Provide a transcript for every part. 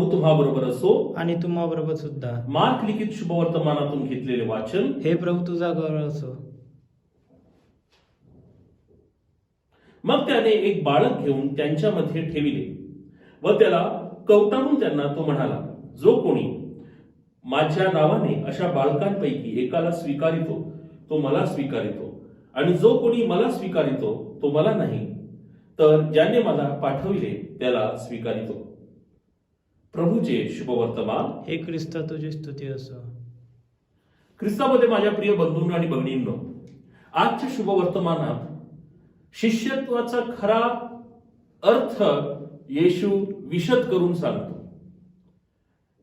प्रभू तुम्हा बरोबर असो. आणि तुम्हाबरोबर सुद्धा. मार्क लिखित शुभवर्तमानातून घेतलेले वाचन. हे प्रभू तुझा गौरव असो. मग त्याने एक बाळक घेऊन त्यांच्यामध्ये ठेविले व त्याला कवटाळून त्यांना तो म्हणाला जो कोणी माझ्या नावाने अशा बाळकांपैकी एकाला स्वीकारितो तो मला स्वीकारितो. आणि जो कोणी मला स्वीकारितो तो मला नाही. तर ज्याने मला पाठविले त्याला स्वीकारितो. प्रभूचे शुभवर्तमान हे ख्रिस्ता तुझी स्तुती असो. ख्रिस्तामध्ये माझ्या प्रिय बंधूंनो आणि भगिनींनो आजच्या शुभवर्तमानात शिष्यत्वाचा खरा अर्थ येशू विशद करून सांगतो.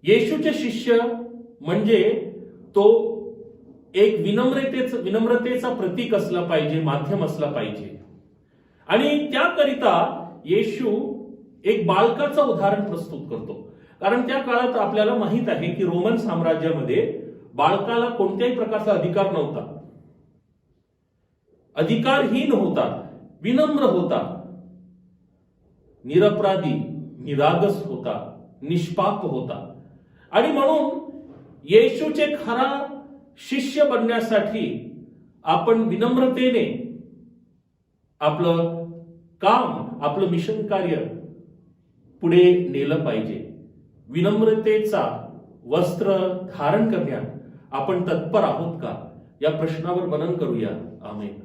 येशूचे शिष्य म्हणजे तो एक विनम्रतेच विनम्रतेचा प्रतीक असला पाहिजे माध्यम असला पाहिजे. आणि त्याकरिता येशू एक बालकाचं उदाहरण प्रस्तुत करतो. कारण त्या काळात आपल्याला माहीत आहे की रोमन साम्राज्यामध्ये बाळकाला कोणत्याही प्रकारचा अधिकार नव्हता. अधिकारहीन होता विनम्र होता निरपराधी निरागस होता निष्पाप होता आणि म्हणून येशूचे खरा शिष्य बनण्यासाठी आपण विनम्रतेने आपलं काम आपलं मिशन कार्य पुढे नेलं पाहिजे. विनम्रतेचा वस्त्र धारण करण्यात आपण तत्पर आहोत का? या प्रश्नावर मनन करूया. आमेन.